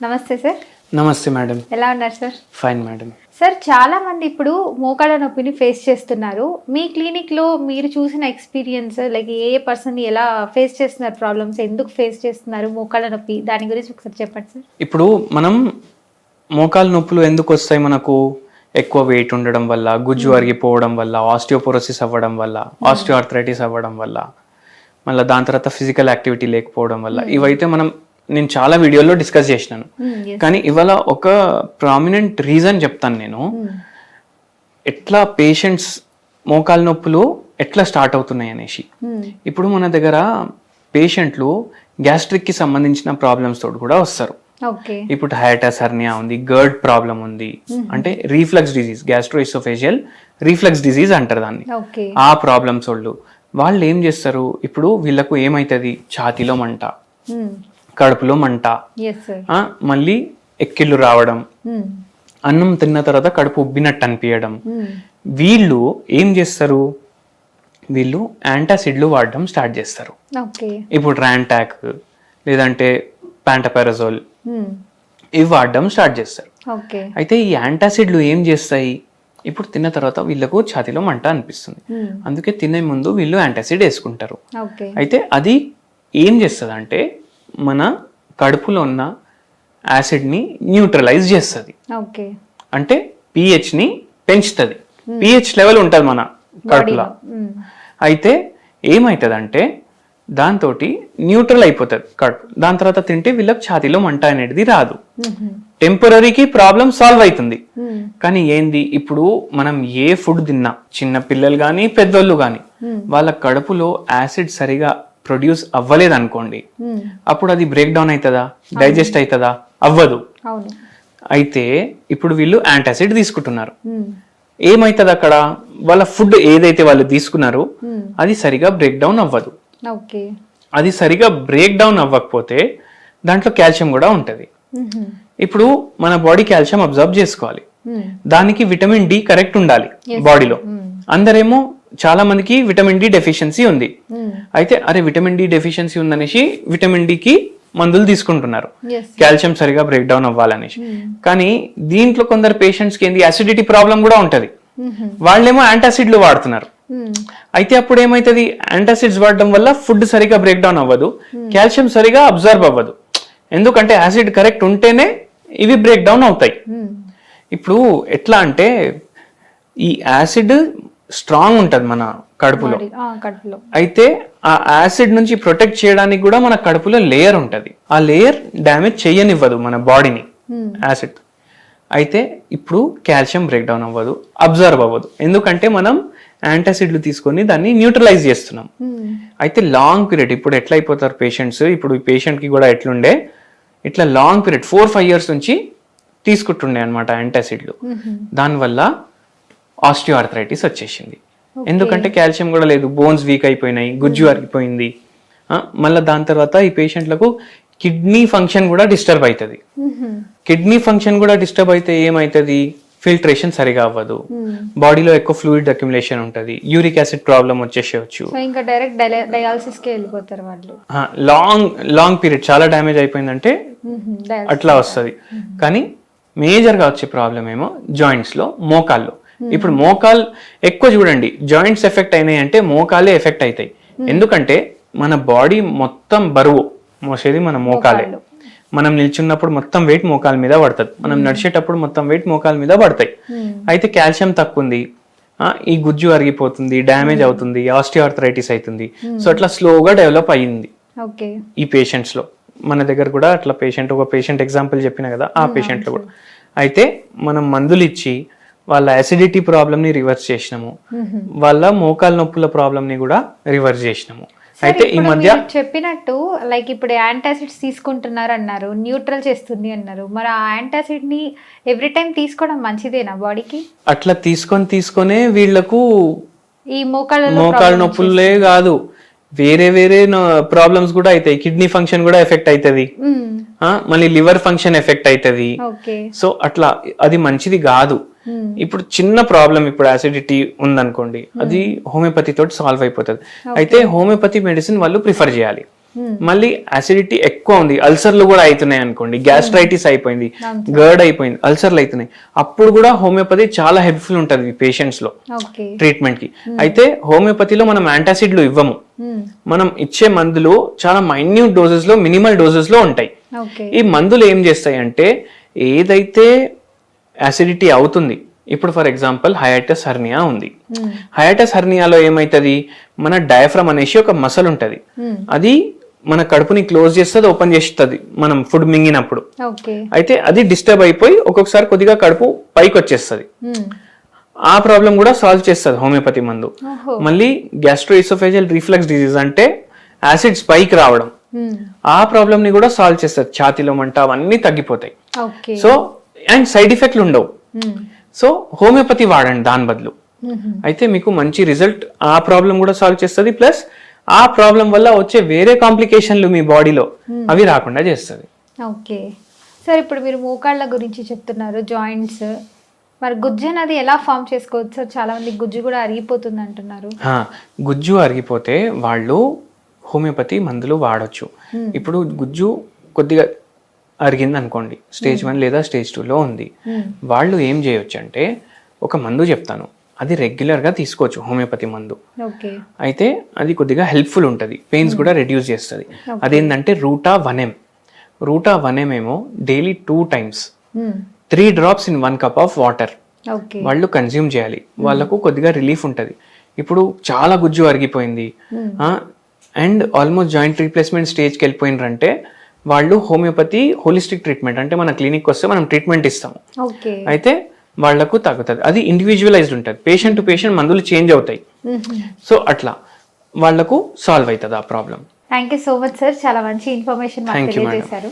నమస్తే సార్ నమస్తే మేడం. ఎలా ఉన్నారు సార్ ఫైన్ మేడం. సార్ చాలా మంది ఇప్పుడు మోకాళ్ళ నొప్పిని ఫేస్ చేస్తున్నారు. మీ క్లినిక్లో మీరు చూసిన experience like a a person ఎలా ఫేస్ చేస్తున్నారు ప్రాబ్లమ్స్ ఎందుకు ఫేస్ చేస్తున్నారు మోకాళ్ళ నొప్పి దాని గురించి ఒకసారి చెప్పండి సార్ ఇప్పుడు మనం మోకాలు నొప్పులు ఎందుకు వస్తాయి మనకు? ఎక్కువ వెయిట్ ఉండడం వల్ల గుజ్జు అరిగిపోవడం వల్ల ఆస్టియోపోరోసిస్ అవ్వడం వల్ల ఆస్టియోఆర్థరైటిస్ అవ్వడం వల్ల మళ్ళీ దాని తర్వాత ఫిజికల్ యాక్టివిటీ లేకపోవడం వల్ల ఇవైతే మనం నేను చాలా వీడియోలో డిస్కస్ చేసినాను. Hmm. కానీ ఇవాళ ఒక ప్రామినెంట్ రీజన్ చెప్తాను నేను. Hmm. ఎట్లా పేషెంట్స్ మోకాలు నొప్పులు ఎట్లా స్టార్ట్ అవుతున్నాయి అనేసి. Hmm. ఇప్పుడు మన దగ్గర పేషెంట్లు గ్యాస్ట్రిక్కి సంబంధించిన ప్రాబ్లమ్స్ తోటి కూడా వస్తారు. ఇప్పుడు హయాటస్ హర్నియా ఉంది గర్డ్ ప్రాబ్లం ఉంది. అంటే reflux disease gastroesophageal reflux disease అంటారు దాన్ని. ఆ ప్రాబ్లమ్స్ వాళ్ళు. వాళ్ళు ఏం చేస్తారు? ఇప్పుడు వీళ్ళకు ఏమైతుంది? ఛాతీలో మంట. కడుపులో మంట. మళ్ళీ ఎక్కిళ్ళు రావడం. Hmm. అన్నం తిన్న తర్వాత కడుపు ఉబ్బినట్టు అనిపించడం వీళ్ళు ఏం చేస్తారు? వీళ్ళు యాంటాసిడ్లు వాడడం స్టార్ట్ చేస్తారు. ఇప్పుడు ర్యాంటాక్ లేదంటే ప్యాంటపారజోల్ Hmm. ఇవి వాడడం స్టార్ట్ చేస్తారు. అయితే ఈ యాంటాసిడ్లు ఏం చేస్తాయి? ఇప్పుడు తిన్న తర్వాత వీళ్ళకు ఛాతీలో మంట అనిపిస్తుంది. Hmm. అందుకే తినే ముందు వీళ్ళు యాంటాసిడ్ వేసుకుంటారు. అయితే అది ఏం చేస్తుంది అంటే మన కడుపులో ఉన్న యాసిడ్ని న్యూట్రలైజ్ చేస్తుంది. ఓకే. అంటే పిహెచ్ని పెంచుతుంది. పిహెచ్ లెవెల్ ఉంటుంది మన కడుపులో. Hmm. అయితే ఏమవుతుందంటే దాంతో న్యూట్రల్ అయిపోతుంది కడుపు. దాని తర్వాత తింటే వీళ్ళకి ఛాతీలో మంట అనేది రాదు. టెంపరీకి ప్రాబ్లం సాల్వ్ అవుతుంది Hmm. కానీ ఏంది? ఇప్పుడు మనం ఏ ఫుడ్ తిన్నా చిన్న పిల్లలు కానీ పెద్దోళ్ళు కానీ వాళ్ళ కడుపులో యాసిడ్ సరిగా ప్రొడ్యూస్ అవ్వలేదు అనుకోండి Hmm. అప్పుడు అది బ్రేక్ డౌన్ అవుతుందా డైజెస్ట్ అవుతుందా అవ్వదు. అయితే ఇప్పుడు వీళ్ళు యాంటాసిడ్ తీసుకుంటున్నారు. Hmm. ఏమవుతుంది అక్కడ? వాళ్ళ ఫుడ్ ఏదైతే వాళ్ళు తీసుకున్నారో Hmm. అది సరిగా బ్రేక్ డౌన్ అవ్వదు. అది సరిగా బ్రేక్ డౌన్ అవ్వకపోతే దాంట్లో కాల్షియం కూడా ఉంటుంది. ఇప్పుడు మన బాడీ కాల్షియం అబ్జర్వ్ చేసుకోవాలి. దానికి విటమిన్ డి కరెక్ట్ ఉండాలి బాడీలో అందరేమో చాలా మందికి విటమిన్ డి డెఫిషియన్సీ ఉంది. Hmm. అయితే అరే విటమిన్ డి డెఫిషియన్సీ ఉందనేసి విటమిన్ డికి మందులు తీసుకుంటున్నారు. కాల్షియం సరిగా బ్రేక్ డౌన్ అవ్వాలనేసి. కానీ దీంట్లో కొందరు పేషెంట్స్కి ఏంది? అసిడిటీ ప్రాబ్లం కూడా ఉంటది. Mhm. వాళ్ళేమో యాంటాసిడ్లు వాడుతున్నారు. Hmm. అయితే అప్పుడు ఏమవుతుంది యాంటాసిడ్స్ వాడడం వల్ల ఫుడ్ సరిగా బ్రేక్ డౌన్ అవ్వదు. కాల్షియం సరిగా అబ్జర్వ్ అవ్వదు. ఎందుకంటే యాసిడ్ కరెక్ట్ ఉంటేనే ఇవి బ్రేక్ డౌన్ అవుతాయి. Hmm. ఇప్పుడు ఎట్లా అంటే ఈ యాసిడ్ స్ట్రాంగ్ ఉంటుంది మన కడుపులో. అయితే ఆ యాసిడ్ నుంచి ప్రొటెక్ట్ చేయడానికి కూడా మన కడుపులో లేయర్ ఉంటుంది. ఆ లేయర్ డ్యామేజ్ చేయనివ్వదు మన బాడీని. యాసిడ్. అయితే ఇప్పుడు కాల్షియం బ్రేక్ డౌన్ అవ్వదు అబ్జర్వ్ అవ్వదు. ఎందుకంటే మనం యాంటాసిడ్లు తీసుకొని దాన్ని న్యూట్రలైజ్ చేస్తున్నాం. అయితే లాంగ్ పీరియడ్ ఇప్పుడు ఎట్లా అయిపోతారు పేషెంట్స్? ఇప్పుడు ఈ పేషెంట్కి కూడా ఎట్లుండే? ఇట్లా long period four five years నుంచి తీసుకుంటుండే అనమాట యాంటాసిడ్లు. దానివల్ల ఆస్టియోఆర్థరైటిస్ వచ్చేసింది. ఎందుకంటే కాల్షియం కూడా లేదు. బోన్స్ వీక్ అయిపోయినాయి. గుజ్జు అరిగిపోయింది. మళ్ళీ దాని తర్వాత ఈ పేషెంట్లకు కిడ్నీ ఫంక్షన్ కూడా డిస్టర్బ్ అవుతుంది. కిడ్నీ ఫంక్షన్ కూడా డిస్టర్బ్ అయితే ఏమవుతుంది ఫిల్ట్రేషన్ సరిగా అవ్వదు. బాడీలో ఎక్కువ ఫ్లూయిడ్ అక్యుములేషన్ ఉంటుంది. యూరిక్ యాసిడ్ ప్రాబ్లం వచ్చేసేవచ్చు ఇంకా డైరెక్ట్ డయాలసిస్కి వెళ్ళిపోతారు వాళ్ళు. లాంగ్ లాంగ్ పీరియడ్ చాలా డ్యామేజ్ అయిపోయిందంటే. అట్లా వస్తుంది. కానీ మేజర్గా వచ్చే ప్రాబ్లం ఏమో జాయింట్స్లో మోకాల్లో. ఇప్పుడు మోకాల్ ఎక్కువ చూడండి జాయింట్స్ ఎఫెక్ట్ అయినాయి అంటే మోకాలే ఎఫెక్ట్ అవుతాయి. ఎందుకంటే మన బాడీ మొత్తం బరువు మోసేది మన మోకాలే. మనం నిల్చున్నప్పుడు మొత్తం వెయిట్ మోకాల మీద పడుతుంది. మనం నడిచేటప్పుడు మొత్తం వెయిట్ మోకాల మీద పడతాయి. Hmm. అయితే కాల్షియం తక్కువ ఉంది ఈ గుజ్జు అరిగిపోతుంది డ్యామేజ్ అవుతుంది ఆస్టియోఆర్థరైటిస్ అవుతుంది. సో అట్లా స్లోగా డెవలప్ అయ్యింది. ఓకే. ఈ పేషెంట్స్లో మన దగ్గర కూడా అట్లా పేషెంట్ ఒక పేషెంట్ ఎగ్జాంపుల్ చెప్పిన కదా ఆ పేషెంట్లో కూడా. అయితే మనం మందులు ఇచ్చి వాళ్ళ అసిడిటీ ప్రాబ్లమ్ని రివర్స్ చేసినాము. వాళ్ళ మోకాల నొప్పుల ప్రాబ్లమ్ని కూడా రివర్స్ చేసినాము. అయితే ఈ మధ్య చెప్పినట్టు లైక్ ఇప్పుడు యాంటాసిడ్స్ తీసుకుంటున్నారు అన్నారు న్యూట్రల్ చేస్తుంది అన్నారు. మరి ఆ యాంటాసిడ్ని ఎవ్రీ టైం తీసుకోవడం మంచిదేనా బాడీకి అట్లా తీసుకొని తీసుకొనే వీళ్ళకు ఈ మోకాళ్ళలో మోకాల నొప్పులే కాదు. వేరే వేరే ప్రాబ్లమ్స్ కూడా అవుతాయి. కిడ్నీ ఫంక్షన్ కూడా ఎఫెక్ట్ అవుతుంది. మళ్ళీ లివర్ ఫంక్షన్ ఎఫెక్ట్ అవుతుంది. సో అట్లా అది మంచిది కాదు. ఇప్పుడు చిన్న ప్రాబ్లం ఇప్పుడు యాసిడిటీ ఉందనుకోండి అది హోమియోపతి తోటి సాల్వ్ అయిపోతుంది. అయితే హోమియోపతి మెడిసిన్ వాళ్ళు ప్రిఫర్ చేయాలి. మళ్ళీ అసిడిటీ ఎక్కువ ఉంది అల్సర్లు కూడా అవుతున్నాయి అనుకోండి గ్యాస్ట్రైటిస్ అయిపోయింది గర్డ్ అయిపోయింది అల్సర్లు అవుతున్నాయి అప్పుడు కూడా హోమియోపతి చాలా హెల్ప్ఫుల్ ఉంటుంది పేషెంట్స్లో. ట్రీట్మెంట్కి. అయితే హోమియోపతిలో మనం యాంటాసిడ్లు ఇవ్వము. మనం ఇచ్చే మందులు చాలా మైన్యూట్ డోసెస్లో మినిమల్ డోసెస్లో ఉంటాయి. ఈ మందులు ఏం చేస్తాయి అంటే ఏదైతే యాసిడిటీ అవుతుంది. ఇప్పుడు ఫర్ ఎగ్జాంపుల్ హయాటస్ హర్నియా ఉంది. హయాటస్ హర్నియాలో ఏమవుతుంది మన డయాఫ్రమ్ అనేసి ఒక మసల్ ఉంటుంది. అది మన కడుపుని క్లోజ్ చేస్తుంది ఓపెన్ చేస్తుంది మనం ఫుడ్ మింగినప్పుడు. అయితే అది డిస్టర్బ్ అయిపోయి ఒక్కొక్కసారి కొద్దిగా కడుపు పైకి వచ్చేస్తుంది ఆ ప్రాబ్లం కూడా సాల్వ్ చేస్తుంది హోమియోపతి మందు. మళ్ళీ గ్యాస్ట్రో ఇసోఫేజియల్ రిఫ్లెక్స్ డిజీజ్ అంటే యాసిడ్స్ పైకి రావడం. ఆ ప్రాబ్లమ్ని కూడా సాల్వ్ చేస్తుంది. ఛాతీలో మంట అవన్నీ తగ్గిపోతాయి. సో అండ్ సైడ్ ఎఫెక్ట్లు ఉండవు. సో హోమియోపతి వాడండి దాని బదులు. అయితే మీకు మంచి రిజల్ట్ ఆ ప్రాబ్లం కూడా సాల్వ్ చేస్తుంది. ప్లస్ ఆ ప్రాబ్లం వల్ల వచ్చే వేరే కాంప్లికేషన్లు మీ బాడీలో అవి రాకుండా చేస్తుంది. ఓకే. సార్ ఇప్పుడు మీరు మోకాళ్ళ గురించి చెప్తున్నారు జాయింట్స్ మరి గుజ్జు అనేది ఎలా ఫామ్ చేసుకోవచ్చు? సార్ చాలా మంది గుజ్జు కూడా అరిగిపోతుంది అంటున్నారు. గుజ్జు అరిగిపోతే వాళ్ళు హోమియోపతి మందులు వాడొచ్చు. ఇప్పుడు గుజ్జు కొద్దిగా అరిగింది అనుకోండి స్టేజ్ వన్ లేదా స్టేజ్ టూలో ఉంది. వాళ్ళు ఏం చేయొచ్చు అంటే ఒక మందు చెప్తాను. అది రెగ్యులర్గా తీసుకోవచ్చు హోమియోపతి మందు. అయితే అది కొద్దిగా హెల్ప్ఫుల్ ఉంటుంది. పెయిన్స్ కూడా రెడ్యూస్ చేస్తుంది. అదేంటంటే రూటా వన్ ఎం. రూటా వన్ ఎం ఏమో daily two times. Three drops in one cup of water. వాళ్ళు కన్జ్యూమ్ చేయాలి. వాళ్ళకు కొద్దిగా రిలీఫ్ ఉంటుంది. ఇప్పుడు చాలా గుజ్జు అరిగిపోయింది. అండ్ ఆల్మోస్ట్ జాయింట్ రీప్లేస్మెంట్ స్టేజ్కి వెళ్ళిపోయినారంటే వాళ్ళు హోమియోపతి హోలిస్టిక్ ట్రీట్మెంట్ అంటే మన క్లినిక్ వస్తే మనం ట్రీట్మెంట్ ఇస్తాము. అయితే వాళ్ళకు తగ్గుతుంది. అది ఇండివిజువలైజ్డ్ ఉంటుంది. పేషెంట్ టు పేషెంట్ మందులు చేంజ్ అవుతాయి. సో అట్లా. వాళ్ళకు సాల్వ్ అవుతుంది ఆ problem thank you so much sir చాలా మంచి ఇన్ఫర్మేషన్. తెలియజేశారు.